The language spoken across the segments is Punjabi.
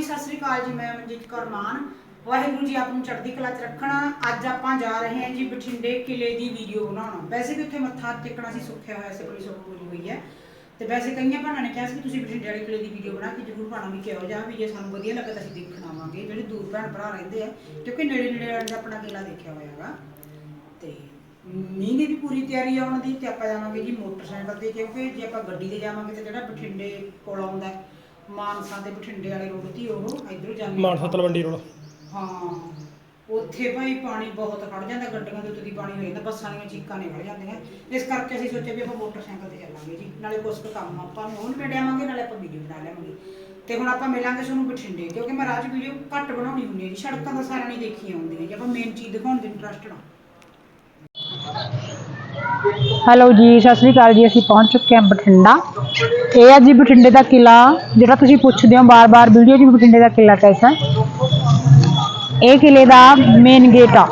ਜੀ ਸਤਿ ਸ੍ਰੀ ਅਕਾਲ ਜੀ ਮੈਂ ਮਨਜੀਤ ਕੌਰ ਮਾਨ। ਵਾਹਿਗੁਰੂ ਜੀ ਆਪ ਨੂੰ ਚੜ੍ਹਦੀ ਕਲਾ 'ਚ ਰੱਖਣਾ। ਅੱਜ ਆਪਾਂ ਜਾ ਰਹੇ ਹਾਂ ਜੀ ਬਠਿੰਡੇ ਕਿਲੇ ਦੀ ਵੀਡੀਓ ਬਣਾਉਣ। ਵੈਸੇ ਵੀ ਉੱਥੇ ਮੱਥਾ ਟੇਕਣਾ ਸੀ ਸੁੱਖਿਆ ਹੋਇਆ ਸੀ ਪੁਲਿਸ ਵੱਲੋਂ ਹੋਈ ਹੈ। ਤੇ ਵੈਸੇ ਕਈਆਂ ਭੈਣਾਂ ਨੇ ਕਿਹਾ ਸੀ ਕਿ ਤੁਸੀਂ ਬਠਿੰਡੇ ਵਾਲੇ ਕਿਲੇ ਦੀ ਵੀਡੀਓ ਬਣਾ ਕੇ ਜ਼ਰੂਰ ਪਾਣਾ ਵੀ ਕਿਹੋ ਜਿਹਾ ਵੀ ਜੇ ਸਾਨੂੰ ਵਧੀਆ ਲੱਗਾ ਤਾਂ ਅਸੀਂ ਦੇਖਣ ਆਵਾਂਗੇ। ਜਿਹੜੇ ਦੂਰ ਭੈਣ ਭਰਾ ਰਹਿੰਦੇ ਆ ਕਿਉਂਕਿ ਨੇੜੇ ਨੇੜੇ ਵਾਲੇ ਦਾ ਆਪਣਾ ਕਿਲਾ ਦੇਖਿਆ ਹੋਇਆ ਹੈਗਾ ਤੇ ਮੀਂਹ ਦੀ ਵੀ ਪੂਰੀ ਤਿਆਰੀ ਆ ਉਹਨਾਂ ਦੀ ਤੇ ਆਪਾਂ ਜਾਵਾਂਗੇ ਜੀ ਮੋਟਰਸਾਈਕਲ ਤੇ ਕਿਉਂਕਿ ਜੇ ਆਪਾਂ ਗੱਡੀ ਤੇ ਜਾਵਾਂਗੇ ਤੇ ਜਿਹੜਾ ਬਠਿੰਡੇ ਕੋਲ ਆਉਂਦਾ ਹੈ, ਮਾਨਸਾ ਤੇ ਬਠਿੰਡੇ ਵਾਲੇ ਰੋਡ ਤੇ ਉਹ ਇਧਰੋਂ ਜਾਂਦੇ ਮਾਨਸਾ ਤਲਵੰਡੀ ਰੋਡ। ਹਾਂ ਉੱਥੇ ਭਾਈ ਪਾਣੀ ਬਹੁਤ ਖੜ ਜਾਂਦਾ ਗੱਡੀਆਂ ਦੇ ਉੱਤੇ ਦੀ ਪਾਣੀ ਹੋ ਜਾਂਦਾ ਬੱਸਾਂ ਦੀਆਂ ਚੀਕਾਂ ਨਿਕਲ ਜਾਂਦੀਆਂ। ਇਸ ਕਰਕੇ ਅਸੀਂ ਸੋਚਿਆ ਵੀ ਆਪਾਂ ਮੋਟਰਸਾਈਕਲ ਤੇ ਚੱਲਾਂਗੇ ਜੀ ਨਾਲੇ ਕੁਛ ਕੁ ਕੰਮ ਆਪਾਂ ਨੂੰ ਉਹਨ ਆਵਾਂਗੇ ਨਾਲੇ ਆਪਾਂ ਵੀਡੀਓ ਬਣਾ ਲਵਾਂਗੇ ਤੇ ਹੁਣ ਆਪਾਂ ਮਿਲਾਂਗੇ ਤੁਹਾਨੂੰ ਬਠਿੰਡੇ ਕਿਉਂਕਿ ਮੈਂ ਰਾਜ ਵੀਡੀਓ ਘੱਟ ਬਣਾਉਣੀ ਹੁੰਦੀ ਹੈ ਜੀ ਸੜਕਾਂ ਤਾਂ ਸਾਰਿਆਂ ਨੇ ਦੇਖੀਆਂ ਹੁੰਦੀਆਂ ਜੀ ਆਪਾਂ ਮੇਨ ਚੀਜ਼ ਦਿਖਾਉਣ ਦੇ ਇੰਟਰਸਟਡ ਹਾਂ ਹੈਲੋ ਜੀ, ਸਤਿ ਸ੍ਰੀ ਅਕਾਲ ਜੀ, ਅਸੀਂ ਪਹੁੰਚ ਚੁੱਕੇ ਹਾਂ ਬਠਿੰਡਾ। ਇਹ ਹੈ ਜੀ ਬਠਿੰਡੇ ਦਾ ਕਿਲਾ ਜਿਹੜਾ ਤੁਸੀਂ ਪੁੱਛਦੇ ਹੋ ਬਾਰ-ਬਾਰ, ਵੀਡੀਓ 'ਚ ਵੀ ਬਠਿੰਡੇ ਦਾ ਕਿਲਾ ਕੈਸਾ ਹੈ? ਇਹ ਕਿਲੇ ਦਾ ਮੇਨ ਗੇਟ ਆ।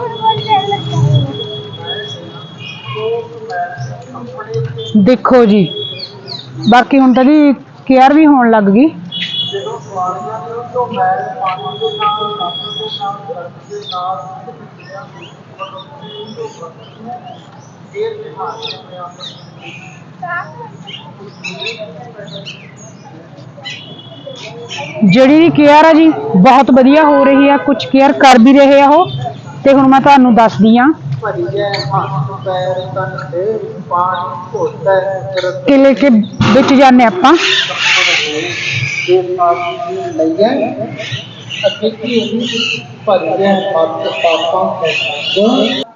ਦੇਖੋ ਜੀ, ਬਾਕੀ ਹੁਣ ਤਾਂ ਜੀ ਕੇਅਰ ਵੀ ਹੋਣ ਲੱਗ ਗਈ। ਜਿਹੜੀ ਵੀ ਕੇਅਰ ਆ ਜੀ ਬਹੁਤ ਵਧੀਆ ਹੋ ਰਹੀ ਆ ਕੁਝ ਕੇਅਰ ਕਰ ਵੀ ਰਹੇ ਆ ਉਹ। ਤੇ ਹੁਣ ਮੈਂ ਤੁਹਾਨੂੰ ਦੱਸਦੀ ਆ। ਕਿਲੇ ਕੇ ਵਿੱਚ ਜਾਂਦੇ ਆਪਾਂ। ਅਤੇ ਕੀ ਭਰੀ ਹੱਥ ਪਾਪਾਂ ਤੋਂ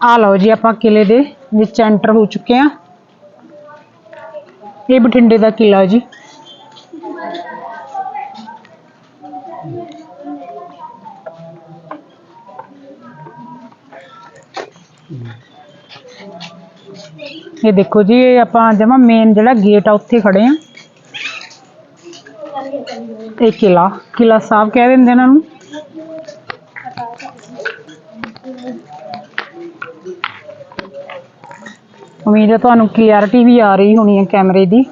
ਆ ਲਓ ਜੀ ਆਪਾਂ ਕਿਲੇ ਦੇ ਵਿੱਚ ਐਂਟਰ ਹੋ ਚੁੱਕੇ ਆ ਇਹ ਬਠਿੰਡੇ ਦਾ ਕਿਲਾ ਜੀ ਇਹ ਦੇਖੋ ਜੀ ਇਹ ਆਪਾਂ ਜਮਾ ਮੇਨ ਜਿਹੜਾ ਗੇਟ ਆ ਉੱਥੇ ਖੜੇ ਆ ਇਹ ਕਿਲਾ ਕਿਲਾ ਸਾਹਿਬ ਕਹਿ ਦਿੰਦੇ ਇਹਨਾਂ ਨੂੰ ਉਮੀਦ ਹੈ ਤੁਹਾਨੂੰ ਕਲੀਅਰਿਟੀ ਵੀ ਆ ਰਹੀ ਹੋਣੀ ਹੈ ਕੈਮਰੇ ਦੀ।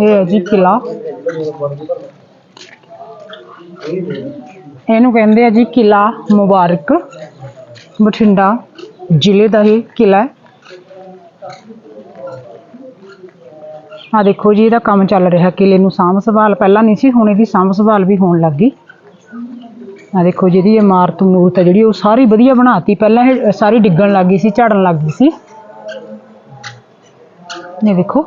ਇਹ ਹੈ ਜੀ ਕਿਲਾ। ਇਹਨੂੰ ਕਹਿੰਦੇ ਆ ਜੀ ਕਿਲਾ ਮੁਬਾਰਕ। ਬਠਿੰਡਾ ਜ਼ਿਲ੍ਹੇ ਦਾ ਇਹ ਕਿਲਾ ਹੈ। ਆ ਦੇਖੋ ਜੀ, ਇਹਦਾ ਕੰਮ ਚੱਲ ਰਿਹਾ ਕਿਲੇ ਨੂੰ ਸਾਂਭ ਸੰਭਾਲ। ਪਹਿਲਾਂ ਨਹੀਂ ਸੀ, ਹੁਣ ਇਹਦੀ ਸਾਂਭ ਸੰਭਾਲ ਵੀ ਹੋਣ ਲੱਗ ਗਈ। ਆ ਦੇਖੋ ਜਿਹਦੀ ਇਮਾਰਤ ਮੂਰਤ ਹੈ ਜਿਹੜੀ, ਉਹ ਸਾਰੀ ਵਧੀਆ ਬਣਾਤੀ। ਪਹਿਲਾਂ ਇਹ ਸਾਰੀ ਡਿੱਗਣ ਲੱਗ ਗਈ ਸੀ, ਝੜਨ ਲੱਗ ਗਈ ਸੀ। ਇਹ ਦੇਖੋ,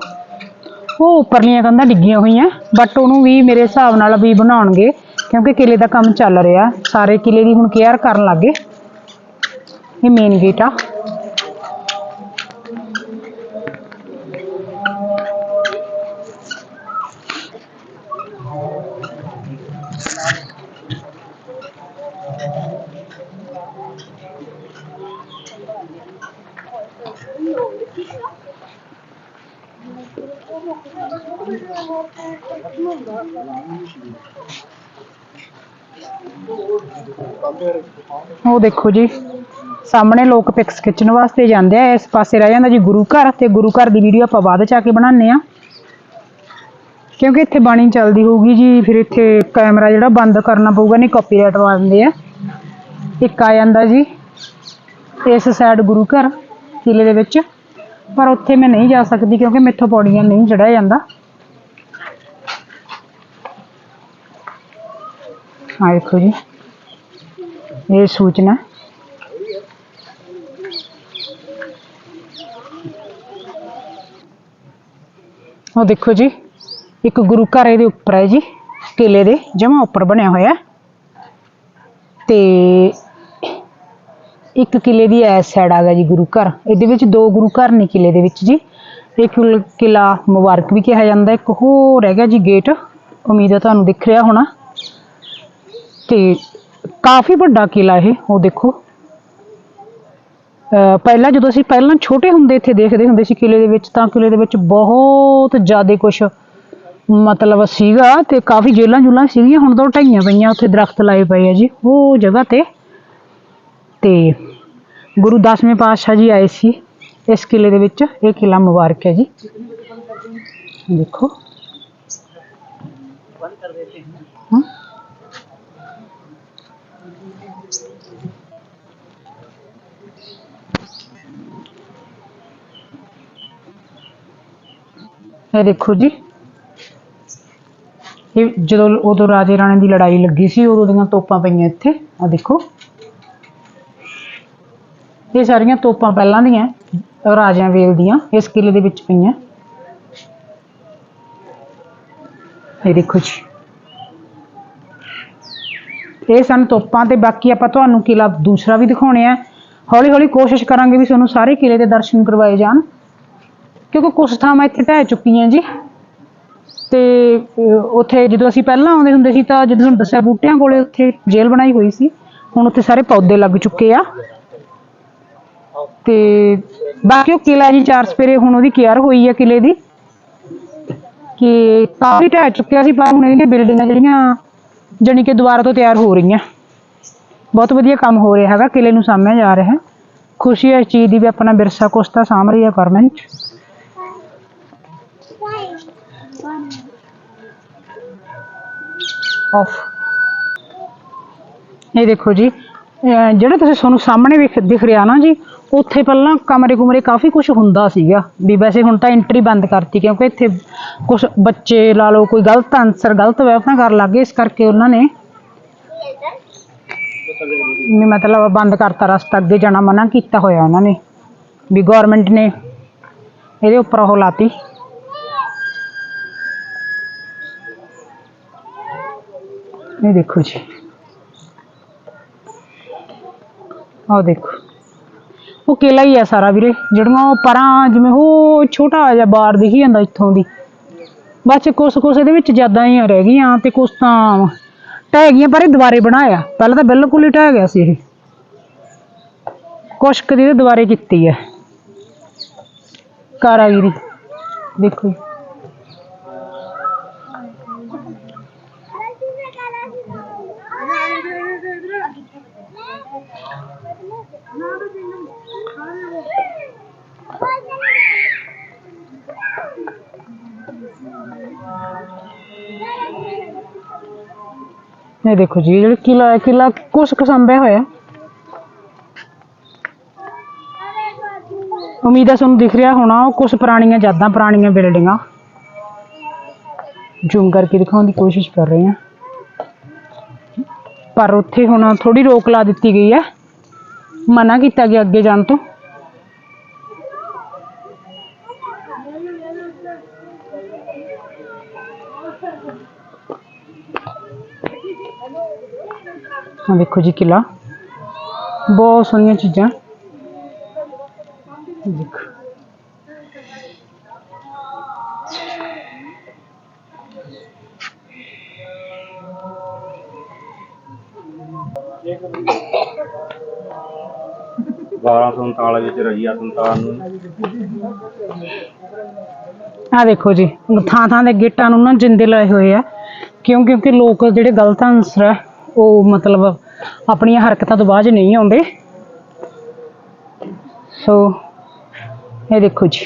ਉਹ ਉੱਪਰਲੀਆਂ ਕੰਧਾਂ ਡਿੱਗੀਆਂ ਹੋਈਆਂ ਬਟ ਉਹਨੂੰ ਵੀ ਮੇਰੇ ਹਿਸਾਬ ਨਾਲ ਵੀ ਬਣਾਉਣਗੇ, ਕਿਉਂਕਿ ਕਿਲੇ ਦਾ ਕੰਮ ਚੱਲ ਰਿਹਾ। ਸਾਰੇ ਕਿਲੇ ਦੀ ਹੁਣ ਕੇਅਰ ਕਰਨ ਲੱਗੇ ਇਹ ਮੇਨ ਗੇਟ ਆ। ਉਹ ਦੇਖੋ ਜੀ, ਸਾਹਮਣੇ ਲੋਕ ਪਿਕਸ ਖਿੱਚਣ ਵਾਸਤੇ ਜਾਂਦੇ ਆ, ਇਸ ਪਾਸੇ ਰਹਿ ਜਾਂਦਾ ਜੀ ਗੁਰੂ ਘਰ, ਤੇ ਗੁਰੂ ਘਰ ਦੀ ਵੀਡੀਓ ਆਪਾਂ ਬਾਅਦ ਚ ਆ ਕੇ ਬਣਾਉਂਦੇ ਆ ਕਿਉਂਕਿ ਇੱਥੇ ਬਾਣੀ ਚੱਲਦੀ ਹੋਊਗੀ ਜੀ, ਫਿਰ ਇੱਥੇ ਕੈਮਰਾ ਜਿਹੜਾ ਬੰਦ ਕਰਨਾ ਪਊਗਾ, ਨਹੀਂ ਕਾਪੀਰਾਈਟ ਵਾਂਦੇ ਆ। ਇੱਕ ਆ ਜਾਂਦਾ ਜੀ। ਇਸ ਸਾਈਡ ਗੁਰੂ ਘਰ ਕਿਲੇ ਦੇ ਵਿੱਚ। ਪਰ ਉੱਥੇ ਮੈਂ ਨਹੀਂ ਜਾ ਸਕਦੀ ਕਿਉਂਕਿ ਮੈਥੋਂ ਪੌੜੀਆਂ ਨਹੀਂ ਚੜਿਆ ਜਾਂਦਾ। ਆ ਦੇਖੋ ਜੀ, ਇਹ ਸੂਚਨਾ। ਉਹ ਦੇਖੋ ਜੀ, ਇੱਕ ਗੁਰੂ ਘਰ ਇਹਦੇ ਉੱਪਰ ਹੈ ਜੀ ਕਿਲੇ ਦੇ ਜਮਾ ਉੱਪਰ ਬਣਿਆ ਹੋਇਆ। ਤੇ ਇੱਕ ਕਿਲੇ ਦੀ ਐਸ ਸਾਈਡ ਆ ਗਿਆ ਜੀ ਗੁਰੂ ਘਰ। ਇਹਦੇ ਵਿੱਚ ਦੋ ਗੁਰੂ ਘਰ ਨੇ ਕਿਲੇ ਦੇ ਵਿੱਚ ਜੀ। ਇਹ ਕਿਲ- ਕਿਲਾ ਮੁਬਾਰਕ ਵੀ ਕਿਹਾ ਜਾਂਦਾ। ਇੱਕ ਹੋਰ ਹੈਗਾ ਜੀ ਗੇਟ ਉਮੀਦ ਹੈ ਤੁਹਾਨੂੰ ਦਿਖ ਰਿਹਾ ਹੋਣਾ। ਤੇ ਕਾਫੀ ਵੱਡਾ ਕਿਲਾ ਇਹ, ਉਹ ਦੇਖੋ। ਪਹਿਲਾਂ ਜਦੋਂ ਅਸੀਂ ਪਹਿਲਾਂ ਛੋਟੇ ਹੁੰਦੇ ਇੱਥੇ ਦੇਖਦੇ ਹੁੰਦੇ ਸੀ ਕਿਲੇ ਦੇ ਵਿੱਚ, ਤਾਂ ਕਿਲੇ ਦੇ ਵਿੱਚ ਬਹੁਤ ਜ਼ਿਆਦਾ ਕੁਝ ਮਤਲਬ ਸੀਗਾ ਤੇ ਕਾਫੀ ਜੇਲਾਂ ਜੁਲਾਂ ਸੀਗੀਆਂ। ਹੁਣ ਤਾਂ ਉਹ ਢਾਈਆਂ ਪਈਆਂ, ਉੱਥੇ ਦਰਖਤ ਲਾਏ ਪਏ ਆ ਜੀ। ਉਹ ਜਗ੍ਹਾ ਤੇ ਤੇ ਗੁਰੂ ਦਸਵੇਂ ਪਾਤਸ਼ਾਹ ਜੀ ਆਏ ਸੀ ਇਸ ਕਿਲੇ ਦੇ ਵਿੱਚ। ਇਹ ਕਿਲਾ ਮੁਬਾਰਕ ਹੈ ਜੀ। ਦੇਖੋ। ਹਾਂ। ਇਹ ਦੇਖੋ ਜੀ। ਇਹ ਜਦੋਂ ਉਦੋਂ ਰਾਜੇ ਰਾਣੇ ਦੀ ਲੜਾਈ ਲੱਗੀ ਸੀ, ਉਦੋਂ ਦੀਆਂ ਤੋਪਾਂ ਪਈਆਂ ਇੱਥੇ। ਆ ਦੇਖੋ। ਇਹ ਸਾਰੀਆਂ ਤੋਪਾਂ ਪਹਿਲਾਂ ਦੀਆਂ ਰਾਜਿਆਂ ਵੇਲ ਦੀਆਂ, ਇਸ ਕਿਲੇ ਦੇ ਵਿੱਚ ਪਈਆਂ ਇਹ ਦੇਖੋ ਜੀ। ਇਹ ਸਨ ਤੋਪਾਂ ਤੇ ਬਾਕੀ ਆਪਾਂ ਤੁਹਾਨੂੰ ਕਿਲਾ ਦੂਸਰਾ ਵੀ ਦਿਖਾਉਣੇ ਆ। ਹੌਲੀ ਹੌਲੀ ਕੋਸ਼ਿਸ਼ ਕਰਾਂਗੇ ਵੀ ਤੁਹਾਨੂੰ ਸਾਰੇ ਕਿਲੇ ਦੇ ਦਰਸ਼ਨ ਕਰਵਾਏ ਜਾਣ। ਕਿਉਂਕਿ ਕੁਝ ਥਾਵਾਂ ਇੱਥੇ ਢਹਿ ਚੁੱਕੀਆਂ ਜੀ। ਤੇ ਉੱਥੇ ਜਦੋਂ ਅਸੀਂ ਪਹਿਲਾਂ ਆਉਂਦੇ ਹੁੰਦੇ ਸੀ ਤਾਂ ਜਦੋਂ ਤੁਹਾਨੂੰ ਦੱਸਿਆ ਬੂਟਿਆਂ ਕੋਲੇ ਉੱਥੇ ਜੇਲ੍ਹ ਬਣਾਈ ਹੋਈ ਸੀ, ਹੁਣ ਉੱਥੇ ਸਾਰੇ ਪੌਦੇ ਲੱਗ ਚੁੱਕੇ ਆ। ਤੇ ਬਾਕੀ ਉਹ ਕਿਲਾ ਜੀ ਚਾਰ ਸਪੇਰੇ ਹੁਣ ਉਹਦੀ ਕੇਅਰ ਹੋਈ ਹੈ ਕਿਲੇ ਦੀ। ਕਿ ਕਾਫੀ ਢਹਿ ਚੁੱਕਿਆ ਸੀ, ਪਰ ਹੁਣ ਇਹਦੀਆਂ ਬਿਲਡਿੰਗਾਂ ਜਿਹੜੀਆਂ, ਜਾਣੀ ਕਿ ਦੁਬਾਰਾ ਤੋਂ ਤਿਆਰ ਹੋ ਰਹੀਆਂ। ਬਹੁਤ ਵਧੀਆ ਕੰਮ ਹੋ ਰਿਹਾ ਹੈਗਾ, ਕਿਲੇ ਨੂੰ ਸਾਂਭਿਆ ਜਾ ਰਿਹਾ। ਖੁਸ਼ੀ ਹੈ ਇਸ ਚੀਜ਼ ਦੀ ਵੀ ਆਪਣਾ ਵਿਰਸਾ ਕੁਛ ਤਾਂ ਸਾਂਭ ਰਹੀ ਹੈ ਗਵਰਨਮੈਂਟ ਆਫ ਇਹ ਦੇਖੋ ਜੀ ਜਿਹੜਾ ਤੁਸੀਂ ਤੁਹਾਨੂੰ ਸਾਹਮਣੇ ਵੇਖ ਦਿਖ ਰਿਹਾ ਨਾ ਜੀ ਉੱਥੇ ਪਹਿਲਾਂ ਕਮਰੇ ਕੁਮਰੇ ਕਾਫੀ ਕੁਝ ਹੁੰਦਾ ਸੀਗਾ ਵੀ ਵੈਸੇ ਹੁਣ ਤਾਂ ਐਂਟਰੀ ਬੰਦ ਕਰਤੀ ਕਿਉਂਕਿ ਇੱਥੇ ਕੁਝ ਬੱਚੇ ਲਾ ਲਓ, ਕੋਈ ਗਲਤ ਆਨਸਰ ਗਲਤ ਵੈਪਨਾ ਕਰਨ ਲੱਗੇ ਇਸ ਕਰਕੇ ਉਹਨਾਂ ਨੇ ਵੀ ਮਤਲਬ ਬੰਦ ਕਰਤਾ ਰਸਤਾ, ਅੱਗੇ ਜਾਣਾ ਮਨਾ ਕੀਤਾ ਹੋਇਆ ਉਹਨਾਂ ਨੇ, ਵੀ ਗਵਰਨਮੈਂਟ ਨੇ ਇਹਦੇ ਉੱਪਰ ਉਹ ਲਾਤੀ। ਇਹ ਦੇਖੋ ਜੀ। ਆਹ ਦੇਖੋ। ਉਹ ਕਿਲਾ ਹੀ ਆ ਸਾਰਾ ਵੀਰੇ, ਜਿਹੜੀਆਂ ਉਹ ਪਰਾਂ ਜਿਵੇਂ ਉਹ ਛੋਟਾ ਜਿਹਾ ਬਾਰ ਦਿਖੀ ਜਾਂਦਾ ਇੱਥੋਂ ਦੀ। ਬਸ ਕੁਛ ਕੁਛ ਇਹਦੇ ਵਿੱਚ ਜ਼ਿਆਦਾ ਹੀ ਰਹਿ ਗਈਆਂ ਤੇ ਕੁਛ ਤਾਂ ਢਹਿ ਗਈਆਂ, ਪਰ ਇਹ ਦੁਬਾਰੇ ਬਣਾਇਆ। ਪਹਿਲਾਂ ਤਾਂ ਬਿਲਕੁਲ ਹੀ ਢਹਿ ਗਿਆ ਸੀ ਇਹ। ਕੁਛ ਕੁ ਦੁਬਾਰੇ ਕੀਤੀ ਹੈ ਕਾਰਾਗਿਰੀ ਦੇਖੋ ਇਹ ਦੇਖੋ ਜੀ ਇਹ ਜਿਹੜਾ ਕਿਲਾ ਹੈ ਕਿਲਾ ਕੁਛ ਕੁ ਸੰਭਿਆ ਹੋਇਆ ਉਮੀਦ ਹੈ ਤੁਹਾਨੂੰ ਦਿਖ ਰਿਹਾ ਹੋਣਾ ਉਹ ਕੁਝ ਪੁਰਾਣੀਆਂ ਯਾਦਾਂ ਪੁਰਾਣੀਆਂ ਬਿਲਡਿੰਗਾਂ ਜ਼ੂਮ ਕਰਕੇ ਦਿਖਾਉਣ ਦੀ ਕੋਸ਼ਿਸ਼ ਕਰ ਰਹੇ ਹਾਂ ਪਰ ਉੱਥੇ ਹੁਣ ਥੋੜੀ ਰੋਕ ਲਾ ਦਿੱਤੀ ਗਈ ਹੈ ਮਨਾ ਕੀਤਾ ਗਿਆ ਅੱਗੇ ਜਾਣ ਤੋਂ ਆ ਦੇਖੋ ਜੀ ਕਿਲਾ। ਬਹੁਤ ਸੋਹਣੀਆਂ ਚੀਜ਼ਾਂ। ਦੇਖੋ। ਬਾਰਾਂ ਸੌ ਉਨਤਾਲੀ ਵਿੱਚ ਰਜੀਆ ਸੁਲਤਾਨ ਨੂੰ। ਆ ਦੇਖੋ ਜੀ ਥਾਂ ਥਾਂ ਦੇ ਗੇਟਾਂ ਨੂੰ ਨਾ ਜਿੰਦੇ ਲਾਏ ਹੋਏ ਆ। ਕਿਉਂ ਕਿਉਂਕਿ ਲੋਕ ਜਿਹੜੇ ਗਲਤ ਆਨਸਰ ਹੈ ਉਹ ਮਤਲਬ ਆਪਣੀਆਂ ਹਰਕਤਾਂ ਤੋਂ ਬਾਅਦ ਨਹੀਂ ਆਉਂਦੇ। ਸੋ ਇਹ ਦੇਖੋ ਜੀ।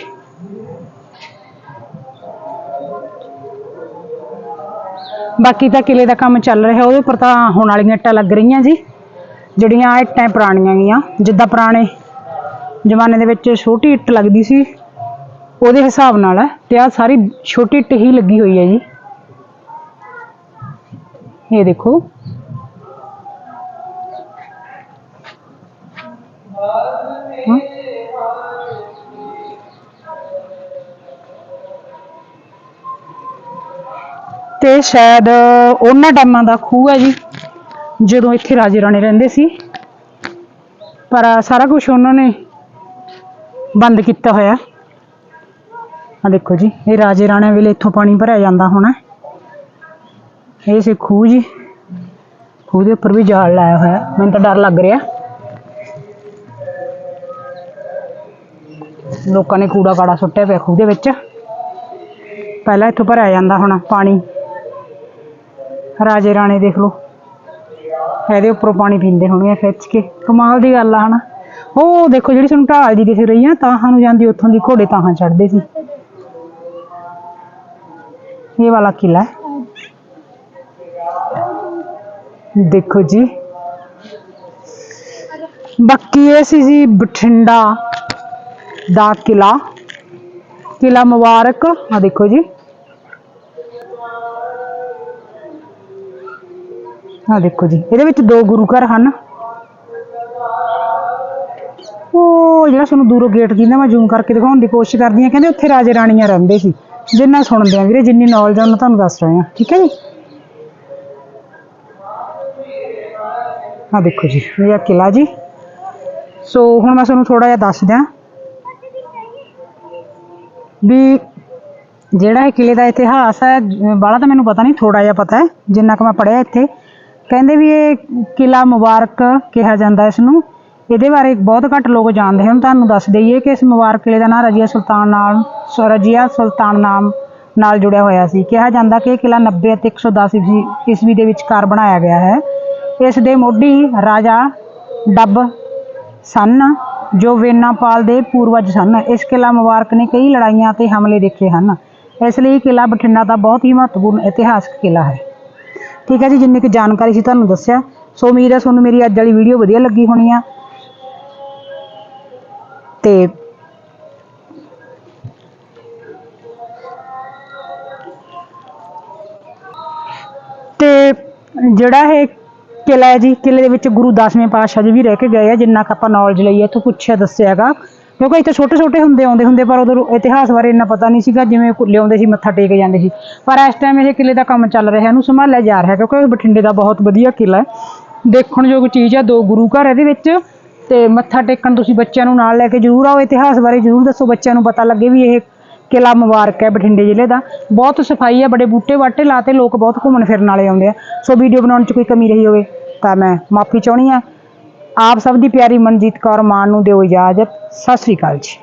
ਬਾਕੀ ਤਾਂ ਕਿਲੇ ਦਾ ਕੰਮ ਚੱਲ ਰਿਹਾ ਉਹਦੇ ਉੱਪਰ ਤਾਂ ਹੁਣ ਵਾਲੀਆਂ ਇੱਟਾਂ ਲੱਗ ਰਹੀਆਂ ਜੀ। ਜਿਹੜੀਆਂ ਆਹ ਇੱਟਾਂ ਪੁਰਾਣੀਆਂ ਗਈਆਂ ਜਿੱਦਾਂ ਪੁਰਾਣੇ ਜ਼ਮਾਨੇ ਦੇ ਵਿੱਚ ਛੋਟੀ ਇੱਟ ਲੱਗਦੀ ਸੀ, ਉਹਦੇ ਹਿਸਾਬ ਨਾਲ ਹੈ ਤੇ ਆ ਸਾਰੀ ਛੋਟੀ ਇੱਟ ਹੀ ਲੱਗੀ ਹੋਈ ਹੈ ਜੀ। ਇਹ ਦੇਖੋ। ਹਾਂ। ਤੇ ਸ਼ਾਇਦ ਉਹਨਾਂ ਟਾਈਮਾਂ ਦਾ ਖੂਹ ਹੈ ਜੀ, ਜਦੋਂ ਇੱਥੇ ਰਾਜੇ ਰਾਣੇ ਰਹਿੰਦੇ ਸੀ। ਪਰ ਸਾਰਾ ਕੁਝ ਉਹਨਾਂ ਨੇ ਬੰਦ ਕੀਤਾ ਹੋਇਆ। ਆ ਦੇਖੋ ਜੀ, ਇਹ ਰਾਜੇ ਰਾਣੇ ਵੇਲੇ ਇੱਥੋਂ ਪਾਣੀ ਭਰਿਆ ਜਾਂਦਾ ਹੋਣਾ। ਇਹ ਸੀ ਖੂਹ ਜੀ। ਖੂਹ ਦੇ ਉੱਪਰ ਵੀ ਜਾਲ ਲਾਇਆ ਹੋਇਆ। ਮੈਨੂੰ ਤਾਂ ਡਰ ਲੱਗ ਰਿਹਾ। ਲੋਕਾਂ ਨੇ ਕੂੜਾ ਕਾੜਾ ਸੁੱਟਿਆ ਪਿਆ ਖੂਹ ਦੇ ਵਿੱਚ। ਪਹਿਲਾਂ ਇੱਥੋਂ ਭਰਿਆ ਜਾਂਦਾ ਹੋਣਾ ਪਾਣੀ। ਰਾਜੇ ਰਾਣੇ ਦੇਖ ਲਓ। ਇਹਦੇ ਉੱਪਰੋਂ ਪਾਣੀ ਪੀਂਦੇ ਹੋਣਗੇ ਖਿੱਚ ਕੇ। ਕਮਾਲ ਦੀ ਗੱਲ ਆ ਹਨਾ। ਉਹ ਦੇਖੋ ਜਿਹੜੀ ਸਾਨੂੰ ਢਾਲ ਜੀ ਦਿਖ ਰਹੀ ਆ, ਤਾਹਾਂ ਨੂੰ ਜਾਂਦੀ ਉੱਥੋਂ ਦੀ ਘੋੜੇ ਤਾਹਾਂ ਚੜਦੇ ਸੀ। ਇਹ ਵਾਲਾ ਕਿਲਾ ਹੈ। ਦੇਖੋ ਜੀ। ਬਾਕੀ ਇਹ ਸੀ ਜੀ ਬਠਿੰਡਾ ਦਾ ਕਿਲਾ ਕਿਲਾ ਮੁਬਾਰਕ। ਆ ਦੇਖੋ ਜੀ। ਆ ਦੇਖੋ ਜੀ। ਇਹਦੇ ਵਿੱਚ ਦੋ ਗੁਰੂ ਘਰ ਹਨ। ਉਹ ਜਿਹੜਾ ਤੁਹਾਨੂੰ ਦੂਰੋਂ ਗੇਟ ਦਿੰਦਾ, ਮੈਂ ਜ਼ੂਮ ਕਰਕੇ ਦਿਖਾਉਣ ਦੀ ਕੋਸ਼ਿਸ਼ ਕਰਦੀ ਹਾਂ। ਕਹਿੰਦੇ ਉੱਥੇ ਰਾਜੇ ਰਾਣੀਆਂ ਰਹਿੰਦੇ ਸੀ। ਜਿੰਨਾ ਸੁਣਦੇ ਆ ਵੀਰੇ, ਜਿੰਨੀ ਨੌਲੇਜ ਆ, ਉਹਨਾਂ ਤੁਹਾਨੂੰ ਦੱਸ ਰਹੇ ਆ ਠੀਕ ਹੈ ਜੀ? ਆ ਦੇਖੋ ਜੀ, ਇਹ ਆ ਕਿਲਾ ਜੀ। ਸੋ ਹੁਣ ਮੈਂ ਤੁਹਾਨੂੰ ਥੋੜਾ ਜਿਹਾ ਦੱਸ ਦਿਆਂ ਵੀ ਜਿਹੜਾ ਇਹ ਕਿਲੇ ਦਾ ਇਤਿਹਾਸ ਹੈ, ਬਾਹਲਾ ਤਾਂ ਮੈਨੂੰ ਪਤਾ ਨਹੀਂ ਥੋੜਾ ਜਿਹਾ ਪਤਾ ਹੈ, ਜਿੰਨਾ ਕੁ ਮੈਂ ਪੜਿਆ ਇੱਥੇ। ਕਹਿੰਦੇ ਵੀ ਇਹ ਕਿਲਾ ਮੁਬਾਰਕ ਕਿਹਾ ਜਾਂਦਾ ਇਸ ਨੂੰ ਇਹਦੇ ਬਾਰੇ ਬਹੁਤ ਘੱਟ ਲੋਕ ਜਾਣਦੇ ਹਨ। ਤੁਹਾਨੂੰ ਦੱਸ ਦਈਏ ਕਿ ਇਸ ਮੁਬਾਰਕ ਕਿਲੇ ਦਾ ਨਾਂ ਰਜੀਆ ਸੁਲਤਾਨ ਨਾਲ, ਸ- ਰਜੀਆ ਸੁਲਤਾਨ ਨਾਮ ਨਾਲ ਜੁੜਿਆ ਹੋਇਆ ਸੀ। ਕਿਹਾ ਜਾਂਦਾ ਕਿ ਇਹ ਕਿਲਾ 90 ਅਤੇ 110 ਈਸਵੀ ਈਸਵੀ ਦੇ ਵਿਚਕਾਰ ਬਣਾਇਆ ਗਿਆ ਹੈ। ਇਸ ਦੇ ਮੋਢੀ ਰਾਜਾ ਡੱਬ ਸਨ, ਜੋ ਵੇਨਾਪਾਲ ਦੇ ਪੂਰਵਜ ਸਨ। ਇਸ ਕਿਲਾ ਮੁਬਾਰਕ ਨੇ ਕਈ ਲੜਾਈਆਂ ਅਤੇ ਹਮਲੇ ਦੇਖੇ ਹਨ। ਇਸ ਲਈ ਕਿਲਾ ਬਠਿੰਡਾ ਦਾ ਬਹੁਤ ਹੀ ਮਹੱਤਵਪੂਰਨ ਇਤਿਹਾਸਕ ਕਿਲਾ ਹੈ। ਠੀਕ ਹੈ ਜੀ, ਜਿੰਨੀ ਕੁ ਜਾਣਕਾਰੀ ਸੀ ਤੁਹਾਨੂੰ ਦੱਸਿਆ। ਸੋ ਉਮੀਦ ਹੈ ਤੁਹਾਨੂੰ ਮੇਰੀ ਅੱਜ ਵਾਲੀ ਵੀਡੀਓ ਵਧੀਆ ਲੱਗੀ ਹੋਣੀ ਆ। ਤੇ ਤੇ ਜਿਹੜਾ ਇਹ ਕਿਲਾ ਹੈ ਜੀ, ਕਿਲੇ ਦੇ ਵਿੱਚ ਗੁਰੂ ਦਸਵੇਂ ਪਾਤਸ਼ਾਹ ਜੀ ਵੀ ਰਹਿ ਕੇ ਗਏ ਆ, ਜਿੰਨਾ ਕੁ ਆਪਾਂ ਨੌਲੇਜ ਲਈ ਇੱਥੋਂ ਪੁੱਛਿਆ ਦੱਸਿਆਗਾ ਕਿਉਂਕਿ ਇੱਥੇ ਛੋਟੇ ਛੋਟੇ ਹੁੰਦੇ, ਆਉਂਦੇ ਹੁੰਦੇ, ਪਰ ਉਦੋਂ ਇਤਿਹਾਸ ਬਾਰੇ ਇੰਨਾ ਪਤਾ ਨਹੀਂ ਸੀਗਾ, ਜਿਵੇਂ ਕੁ- ਲਿਆਉਂਦੇ ਸੀ, ਮੱਥਾ ਟੇਕ ਜਾਂਦੇ ਸੀ। ਪਰ ਇਸ ਟਾਈਮ ਇਹ ਕਿਲੇ ਦਾ ਕੰਮ ਚੱਲ ਰਿਹਾ, ਇਹਨੂੰ ਸੰਭਾਲਿਆ ਜਾ ਰਿਹਾ, ਕਿਉਂਕਿ ਇਹ ਬਠਿੰਡੇ ਦਾ ਬਹੁਤ ਵਧੀਆ ਕਿਲਾ ਹੈ। ਦੇਖਣਯੋਗ ਚੀਜ਼ ਆ, ਦੋ ਗੁਰੂ ਘਰ ਇਹਦੇ ਵਿੱਚ, ਤੇ ਮੱਥਾ ਟੇਕਣ ਤੁਸੀਂ ਬੱਚਿਆਂ ਨੂੰ ਨਾਲ ਲੈ ਕੇ ਜ਼ਰੂਰ ਆਓ, ਇਤਿਹਾਸ ਬਾਰੇ ਜ਼ਰੂਰ ਦੱਸੋ, ਬੱਚਿਆਂ ਨੂੰ ਪਤਾ ਲੱਗੇ ਵੀ ਇਹ ਕਿਲਾ ਮੁਬਾਰਕ ਹੈ ਬਠਿੰਡੇ ਜ਼ਿਲ੍ਹੇ ਦਾ। ਬਹੁਤ ਸਫ਼ਾਈ ਹੈ ਬੜੇ ਬੂਟੇ ਬਾਟੇ ਲਾਤੇ, ਲੋਕ ਬਹੁਤ ਘੁੰਮਣ ਫਿਰਨ ਵਾਲੇ ਆਉਂਦੇ ਆ। ਸੋ ਵੀਡੀਓ ਬਣਾਉਣ 'ਚ ਕੋਈ ਕਮੀ ਰਹੀ ਹੋਵੇ ਤਾਂ ਮੈਂ ਮਾਫੀ ਚਾਹਣੀ ਆ ਆਪ ਸਭ ਦੀ ਪਿਆਰੀ ਮਨਜੀਤ ਕੌਰ ਮਾਨ ਨੂੰ ਦਿਓ ਇਜਾਜ਼ਤ। ਸਤਿ ਸ੍ਰੀ ਅਕਾਲ ਜੀ।